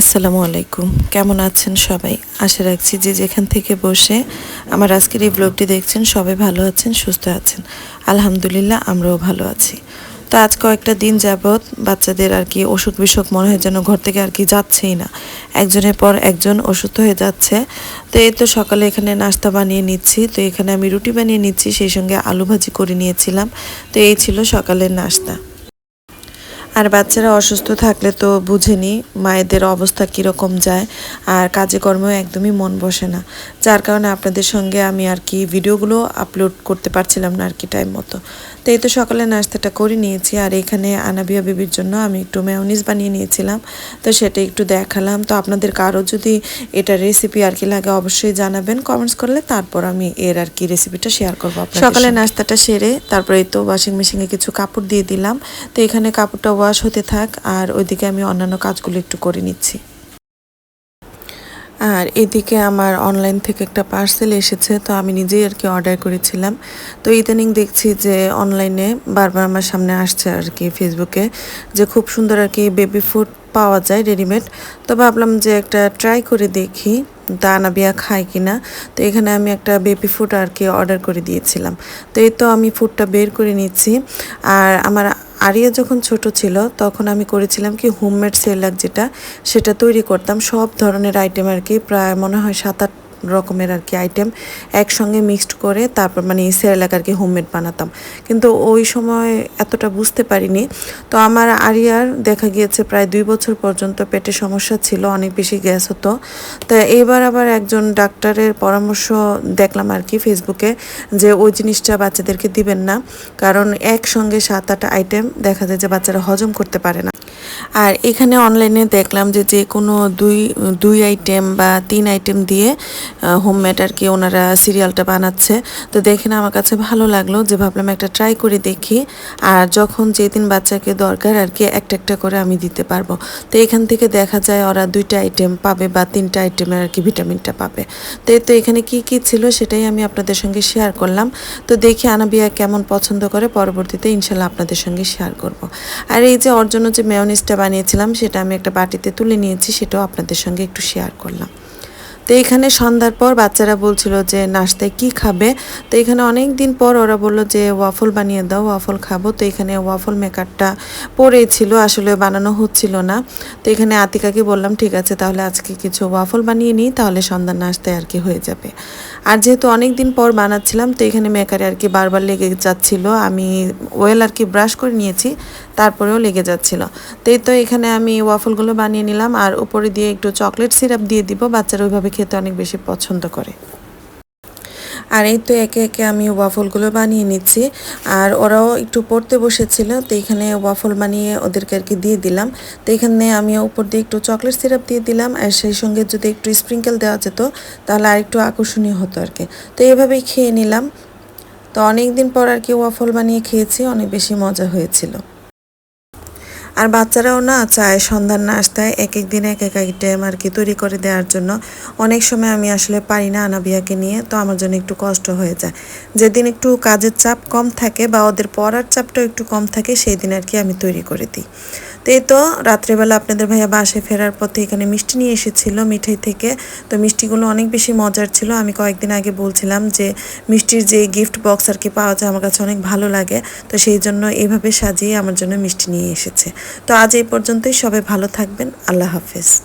আসসালামু আলাইকুম। কেমন আছেন সবাই? আশা রাখছি যে যেখান থেকে বসে আমার আজকের এই ব্লগটি দেখছেন সবাই ভালো আছেন, সুস্থ আছেন। আলহামদুলিল্লাহ, আমরাও ভালো আছি। তো আজ কয়েকটা দিন যাবৎ বাচ্চাদের আর কি অসুখ বিসুখ মনে হয় যেন ঘর থেকে আর কি যাচ্ছেই না। একজনের পর একজন অসুস্থ হয়ে যাচ্ছে। তো এই তো সকালে এখানে নাস্তা বানিয়ে নিচ্ছি। তো এখানে আমি রুটি বানিয়ে নিচ্ছি, সেই সঙ্গে আলু ভাজি করে নিয়েছিলাম। তো এই ছিল সকালের নাস্তা। আর বাচ্চারা অসুস্থ থাকলে তো বুঝেনি মায়েদের অবস্থা কীরকম যায় আর কাজে কর্মেও একদমই মন বসে না। যার কারণে আপনাদের সঙ্গে আমি আর কি ভিডিওগুলো আপলোড করতে পারছিলাম না আর কি টাইম মতো। তো এই তো সকালে নাস্তাটা করে নিয়েছি আর এখানে আনাবিয়া বেবির জন্য আমি একটু মেয়নিস বানিয়ে নিয়েছিলাম। তো সেটা একটু দেখালাম। তো আপনাদের কারও যদি এটা রেসিপি আর কি লাগে অবশ্যই জানাবেন কমেন্টস করলে তারপর আমি এর আর কি রেসিপিটা শেয়ার করব সকালে নাস্তাটা সেরে তারপরে এই তো ওয়াশিং মেশিনে কিছু কাপড় দিয়ে দিলাম। তো এখানে কাপড়টা ওয়াশ হতে থাক, আর ওইদিকে আমি অন্যান্য কাজগুলো একটু করে নিচ্ছি। আর এদিকে আমার অনলাইন থেকে একটা পার্সেল এসেছে, তো আমি নিজেই আর কি অর্ডার করেছিলাম। তো ইদানিং দেখছি যে অনলাইনে বারবার আমার সামনে আসছে আর কি ফেসবুকে যে খুব সুন্দর আর কি বেবি ফুড পাওয়া যায় রেডিমেড তো ভাবলাম যে একটা ট্রাই করে দেখি দানা বিয়া খায় কিনা। তো এখানে আমি একটা বেবি ফুড আর কি অর্ডার করে দিয়েছিলাম। তো এই তো আমি ফুডটা বের করে নিচ্ছি। আর আমার আরিয়া যখন ছোট ছিল, তখন আমি করেছিলাম কি হোমমেড সেলাক যেটা, সেটা তৈরি করতাম। সব ধরনের আইটেম আর কি, প্রায় মনে হয় সাত আট রকমের আর কি আইটেম একসঙ্গে মিক্সড করে তারপর মানে সেরেলাক আর কি হোমমেড বানাতাম। কিন্তু ওই সময় এতটা বুঝতে পারিনি। তো আমার আরিয়ার দেখা গিয়েছে প্রায় দুই বছর পর্যন্ত পেটে সমস্যা ছিল, অনেক বেশি গ্যাস হতো। তো এবার আবার একজন ডাক্তারের পরামর্শ দেখলাম আর কি ফেসবুকে যে ওই জিনিসটা বাচ্চাদেরকে দিবেন না, কারণ একসঙ্গে সাত আট আইটেম দেখা যায় যে বাচ্চারা হজম করতে পারে না। আর এখানে অনলাইনে দেখলাম যে যে কোনো দুই দুই আইটেম বা তিন আইটেম দিয়ে হোমমেড আর কি ওনারা সিরিয়ালটা বানাচ্ছে। তো দেখে না আমার কাছে ভালো লাগল যে ভাবলাম একটা ট্রাই করে দেখি। আর যখন যেদিন বাচ্চাকে দরকার আর কি, একটা একটা করে আমি দিতে পারব। তো এখান থেকে দেখা যায় ওরা দুইটা আইটেম পাবে বা তিনটা আইটেমের আর কি ভিটামিনটা পাবে। তো তো এখানে কি কি ছিল সেটাই আমি আপনাদের সঙ্গে শেয়ার করলাম। তো দেখি আনাবিয়া কেমন পছন্দ করে, পরবর্তীতে ইনশাল্লাহ আপনাদের সঙ্গে শেয়ার করব। আর এই যে ওর জন্য যে মেয়নিসটা বানিয়েছিলাম, সেটা আমি একটা বাটিতে তুলে নিয়েছি, সেটাও আপনাদের সঙ্গে একটু শেয়ার করলাম। তো এখানে সন্ধ্যার পর বাচ্চারা বলছিল যে, নাস্তায় কি খাবে? তো এখানে অনেক দিন পর ওরা বলল যে, ওয়াফল বানিয়ে দাও, ওয়াফল খাব। তো এখানে ওয়াফল মেকারটা পরেই ছিল, আসলে বানানো হচ্ছিল না। তো এখানে আতিকাকে বললাম, ঠিক আছে, তাহলে আজকে কিছু ওয়াফল বানিয়ে নিই, তাহলে সন্ধ্যার নাস্তায় আর কি হয়ে যাবে। আর যেহেতু অনেক দিন পর বানাচ্ছিলাম, তো এখানে মেকারে আর কি বারবার লেগে যাচ্ছিল। আমি ওয়েল আর কি ব্রাশ করে নিয়েছি, তারপরেও লেগে যাচ্ছিল। তো এই তো এখানে আমি ওয়াফলগুলো বানিয়ে নিলাম, আর উপরে দিয়ে একটু চকলেট সিরাপ দিয়ে দিব, বাচ্চারা ওইভাবে খেতে অনেক বেশি পছন্দ করে। আর এই তো একে একে আমি ওয়াফলগুলো বানিয়ে নিচ্ছি। আর ওরাও একটু পড়তে বসেছিল, তো এখানে ওয়াফল বানিয়ে ওদেরকে আর কি দিয়ে দিলাম। তো এখানে আমি উপর দিয়ে একটু চকলেট সিরাপ দিয়ে দিলাম, আর সেই সঙ্গে যদি একটু স্প্রিঙ্কেল দেওয়া যেত, তাহলে আর একটু আকর্ষণীয় হতো আর কি। তো এভাবেই খেয়ে নিলাম। তো অনেক দিন পর আর কি ওয়াফল বানিয়ে খেয়েছি, অনেক বেশি মজা হয়েছিল। আর বাচ্চারাও না চায় সন্ধ্যার নাস্তায় এক এক দিন এক এক আইটেম আর কি তৈরি করে দেওয়ার জন্য। অনেক সময় আমি আসলে পারি না আনাবিয়াকে নিয়ে, তো আমার জন্য একটু কষ্ট হয়ে যায়। যেদিন একটু কাজের চাপ কম থাকে বা ওদের পড়ার চাপটাও একটু কম থাকে, সেই দিন আর কি আমি তৈরি করে দিই। তো এই তো, রাত্রেবেলা আপনাদের ভাইয়া বাসে ফেরার পথে এখানে মিষ্টি নিয়ে এসেছিল মিঠাই থেকে। তো মিষ্টিগুলো অনেক বেশি মজার ছিল। আমি কয়েকদিন আগে বলছিলাম যে মিষ্টির যে গিফট বক্স আর কি পাওয়া যায়, আমার কাছে অনেক ভালো লাগে। তো সেই জন্য এইভাবে সাজিয়ে আমার জন্য মিষ্টি নিয়ে এসেছে। তো আজ এই পর্যন্তই। সবাই ভালো থাকবেন। আল্লাহ হাফেজ।